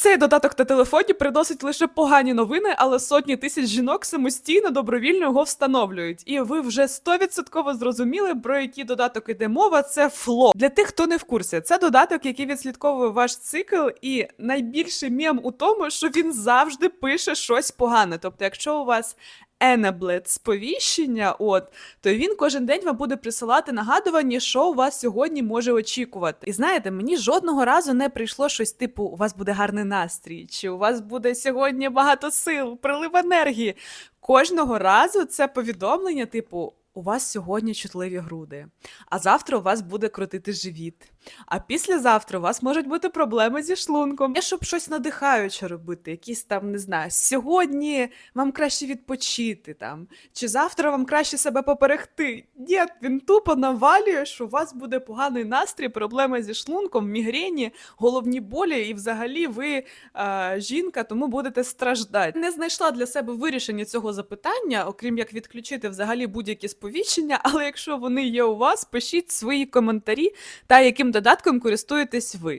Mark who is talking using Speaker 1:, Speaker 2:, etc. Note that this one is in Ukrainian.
Speaker 1: Цей додаток на телефоні приносить лише погані новини, але сотні тисяч жінок самостійно добровільно його встановлюють. І ви вже 100% зрозуміли, про який додаток іде мова. Це фло. Для тих, хто не в курсі, це додаток, який відслідковує ваш цикл, і найбільший мєм у тому, що він завжди пише щось погане. Тобто, якщо у вас Енеблет сповіщення, от то він кожен день вам буде присилати нагадування, що у вас сьогодні може очікувати. І знаєте, мені жодного разу не прийшло щось типу: у вас буде гарний настрій, чи у вас буде сьогодні багато сил, прилив енергії. Кожного разу це повідомлення, типу. У вас сьогодні чутливі груди, а завтра у вас буде крутити живіт. А післязавтра у вас можуть бути проблеми зі шлунком. Є, щоб щось надихаюче робити, якісь там, не знаю, сьогодні вам краще відпочити там, чи завтра вам краще себе поперегти. Ні, він тупо навалює, що у вас буде поганий настрій, проблеми зі шлунком, мігрені, головні болі, і взагалі ви е, жінка, тому будете страждати. Не знайшла для себе вирішення цього запитання, окрім як відключити взагалі будь-які сповіщення. Але якщо вони є у вас, пишіть свої коментарі та яким додатком користуєтесь ви.